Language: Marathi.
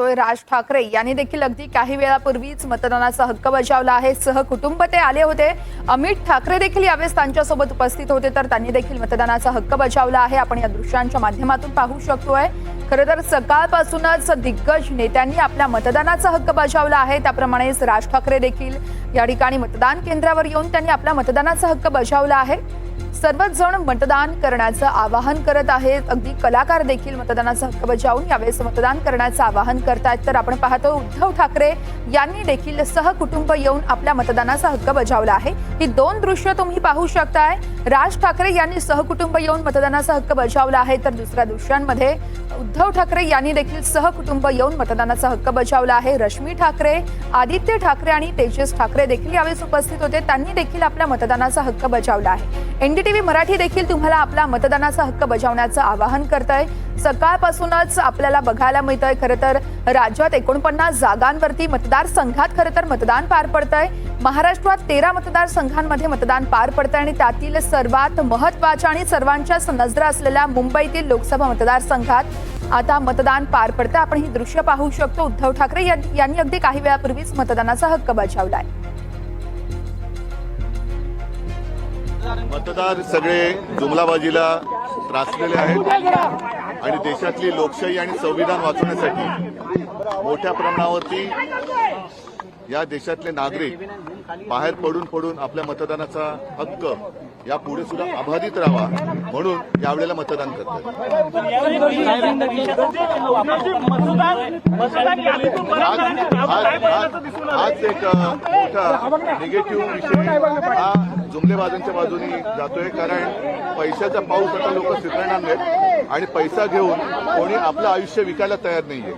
तोय राज ठाकरे यांनी देखील अगदी काही वेळापूर्वीच मतदानाचा हक्क बजावला आहे. सहकुटुंब ते आले होते. अमित ठाकरे देखील यावेळेस त्यांच्यासोबत उपस्थित होते तर त्यांनी देखील मतदानाचा हक्क बजावला आहे. आपण या दृश्यांच्या माध्यमातून पाहू शकतोय. खरं तर सकाळपासूनच दिग्गज नेत्यांनी आपल्या मतदानाचा हक्क बजावला आहे. त्याप्रमाणेच राज ठाकरे देखील या ठिकाणी मतदान केंद्रावर येऊन त्यांनी आपला मतदानाचा हक्क बजावला आहे. सर्वच जण मतदान करण्याचं आवाहन करत आहेत. अगदी कलाकार देखील मतदानाचा हक्क बजावून यावेळेस मतदान करण्याचं आवाहन करतायत. तर आपण पाहतो उद्धव ठाकरे यांनी देखील सहकुटुंब येऊन आपल्या मतदानाचा हक्क बजावला आहे. ही दोन दृश्य तुम्ही पाहू शकताय. राज ठाकरे यांनी सहकुटुंब येऊन मतदानाचा हक्क बजावला आहे. तर दुसऱ्या दृश्यांमध्ये उद्धव ठाकरे यांनी देखील सहकुटुंब येऊन मतदानाचा हक्क बजावला आहे. रश्मी ठाकरे आदित्य ठाकरे आणि तेजस ठाकरे देखील यावेळेस उपस्थित होते. त्यांनी देखील आपल्या मतदानाचा हक्क बजावला आहे. टीव्ही मराठी देखील तुम्हाला आपला मतदानाचा हक्क बजावण्याचं आवाहन करत आहे सकाळपासूनच आपल्याला बघायला मिळत आहे खरं तर राज्यात एकोणपन्नास जागांवरती मतदारसंघात खरं तर मतदान पार पडत आहे महाराष्ट्रात तेरा मतदारसंघांमध्ये मतदान पार पडत आहे आणि त्यातील सर्वात महत्त्वाच्या आणि सर्वांच्याच नजरा असलेल्या मुंबईतील लोकसभा मतदारसंघात आता मतदान पार पडतं आपण ही दृश्य पाहू शकतो. उद्धव ठाकरे यां- यांनी अगदी काही वेळापूर्वीच मतदानाचा हक्क बजावला आहे मतदार सगळे जुमलाबाजीला त्रासलेले आहेत आणि देशातली लोकशाही आणि संविधान वाचवण्यासाठी मोठ्या प्रमाणावरती या देशातले नागरिक बाहेर पडून पडून आपल्या मतदानाचा हक्क या पुढे सुद्धा अबाधित राहावा म्हणून यावेळेला मतदान करतात. आज एक मोठा निगेटिव्ह विषय हा जुमलेबाजांच्या बाजूनी जातोय कारण पैशाचा पाऊस आता लोक स्वीकारणार नाहीत आणि पैसा घेऊन कोणी आपलं आयुष्य विकायला तयार नाहीये.